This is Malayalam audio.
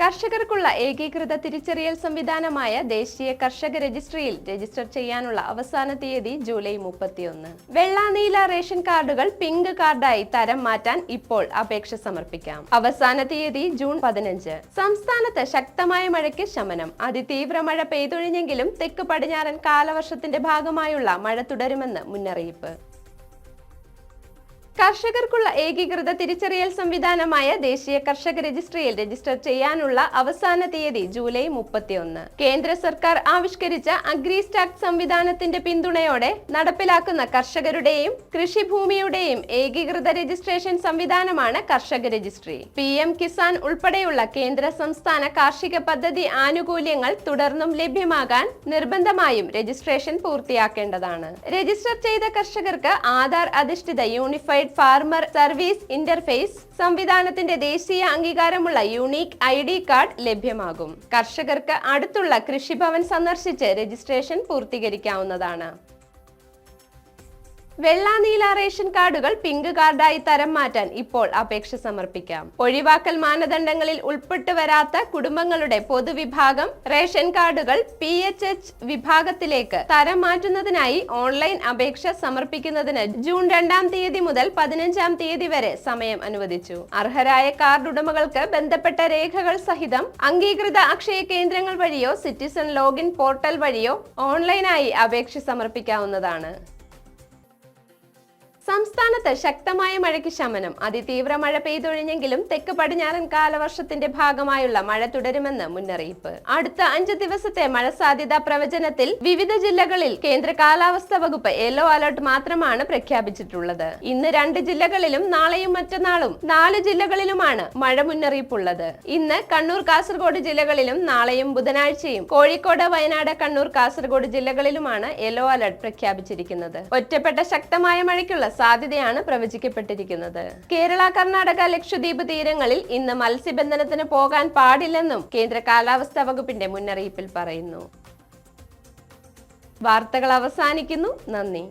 കർഷകർക്കുള്ള ഏകീകൃത തിരിച്ചറിയൽ സംവിധാനമായ ദേശീയ കർഷക രജിസ്ട്രിയിൽ രജിസ്റ്റർ ചെയ്യാനുള്ള അവസാന തീയതി ജൂലൈ മുപ്പത്തിയൊന്ന്. വെള്ളാനീല റേഷൻ കാർഡുകൾ പിങ്ക് കാർഡായി തരം മാറ്റാൻ ഇപ്പോൾ അപേക്ഷ സമർപ്പിക്കാം. അവസാന തീയതി ജൂൺ പതിനഞ്ച്. സംസ്ഥാനത്ത് ശക്തമായ മഴയ്ക്ക് ശമനം. അതിതീവ്ര മഴ പെയ്തൊഴിഞ്ഞെങ്കിലും തെക്ക് പടിഞ്ഞാറൻ കാലവർഷത്തിന്റെ ഭാഗമായുള്ള മഴ തുടരുമെന്ന് മുന്നറിയിപ്പ്. കർഷകർക്കുള്ള ഏകീകൃത തിരിച്ചറിയൽ സംവിധാനമായ ദേശീയ കർഷക രജിസ്ട്രിയിൽ രജിസ്റ്റർ ചെയ്യാനുള്ള അവസാന തീയതി ജൂലൈ മുപ്പത്തിയൊന്ന്. കേന്ദ്ര സർക്കാർ ആവിഷ്കരിച്ച അഗ്രിസ്റ്റാക്ട് സംവിധാനത്തിന്റെ പിന്തുണയോടെ നടപ്പിലാക്കുന്ന കർഷകരുടെയും കൃഷിഭൂമിയുടെയും ഏകീകൃത രജിസ്ട്രേഷൻ സംവിധാനമാണ് കർഷക രജിസ്ട്രി. പി എം കിസാൻ ഉൾപ്പെടെയുള്ള കേന്ദ്ര സംസ്ഥാന കാർഷിക പദ്ധതി ആനുകൂല്യങ്ങൾ തുടർന്നും ലഭ്യമാകാൻ നിർബന്ധമായും രജിസ്ട്രേഷൻ പൂർത്തിയാക്കേണ്ടതാണ്. രജിസ്റ്റർ ചെയ്ത കർഷകർക്ക് ആധാർ അധിഷ്ഠിത യൂണിഫൈഡ് ഫാർമർ സർവീസ് ഇന്റർഫേസ് സംവിധാനത്തിന്റെ ദേശീയ അംഗീകാരമുള്ള യൂണീക് ഐ ഡി കാർഡ് ലഭ്യമാകും. കർഷകർക്ക് അടുത്തുള്ള കൃഷിഭവൻ സന്ദർശിച്ച് രജിസ്ട്രേഷൻ പൂർത്തീകരിക്കാവുന്നതാണ്. വെള്ള നീല റേഷൻ കാർഡുകൾ പിങ്ക് കാർഡായി തരം മാറ്റാൻ ഇപ്പോൾ അപേക്ഷ സമർപ്പിക്കാം. ഒഴിവാക്കൽ മാനദണ്ഡങ്ങളിൽ ഉൾപ്പെട്ടു വരാത്ത കുടുംബങ്ങളുടെ പൊതുവിഭാഗം റേഷൻ കാർഡുകൾ പി എച്ച് എച്ച് വിഭാഗത്തിലേക്ക് തരം മാറ്റുന്നതിനായി ഓൺലൈൻ അപേക്ഷ സമർപ്പിക്കുന്നതിന് ജൂൺ രണ്ടാം തീയതി മുതൽ പതിനഞ്ചാം തീയതി വരെ സമയം അനുവദിച്ചു. അർഹരായ കാർഡ് ഉടമകൾക്ക് ബന്ധപ്പെട്ട രേഖകൾ സഹിതം അംഗീകൃത അക്ഷയ കേന്ദ്രങ്ങൾ വഴിയോ സിറ്റിസൺ ലോഗിൻ പോർട്ടൽ വഴിയോ ഓൺലൈനായി അപേക്ഷ സമർപ്പിക്കാവുന്നതാണ്. സംസ്ഥാനത്ത് ശക്തമായ മഴയ്ക്ക് ശമനം. അതിതീവ്ര മഴ പെയ്തൊഴിഞ്ഞെങ്കിലും തെക്ക് പടിഞ്ഞാറൻ കാലവർഷത്തിന്റെ ഭാഗമായുള്ള മഴ തുടരുമെന്ന് മുന്നറിയിപ്പ്. അടുത്ത അഞ്ച് ദിവസത്തെ മഴ സാധ്യതാ പ്രവചനത്തിൽ വിവിധ ജില്ലകളിൽ കേന്ദ്ര കാലാവസ്ഥാ വകുപ്പ് യെല്ലോ അലർട്ട് മാത്രമാണ് പ്രഖ്യാപിച്ചിട്ടുള്ളത്. ഇന്ന് രണ്ട് ജില്ലകളിലും നാളെയും മറ്റന്നാളും നാല് ജില്ലകളിലുമാണ് മഴ മുന്നറിയിപ്പുള്ളത്. ഇന്ന് കണ്ണൂർ കാസർഗോഡ് ജില്ലകളിലും നാളെയും ബുധനാഴ്ചയും കോഴിക്കോട് വയനാട് കണ്ണൂർ കാസർഗോഡ് ജില്ലകളിലുമാണ് യെല്ലോ അലർട്ട് പ്രഖ്യാപിച്ചിരിക്കുന്നത്. ഒറ്റപ്പെട്ട ശക്തമായ മഴയ്ക്കുള്ള സാധ്യതയാണ് പ്രവചിക്കപ്പെട്ടിരിക്കുന്നത്. കേരള കർണാടക ലക്ഷദ്വീപ് തീരങ്ങളിൽ ഇന്ന് മത്സ്യബന്ധനത്തിന് പോകാൻ പാടില്ലെന്നും കേന്ദ്ര കാലാവസ്ഥാ വകുപ്പിന്റെ മുന്നറിയിപ്പിൽ പറയുന്നു. വാർത്തകൾ അവസാനിക്കുന്നു. നന്ദി.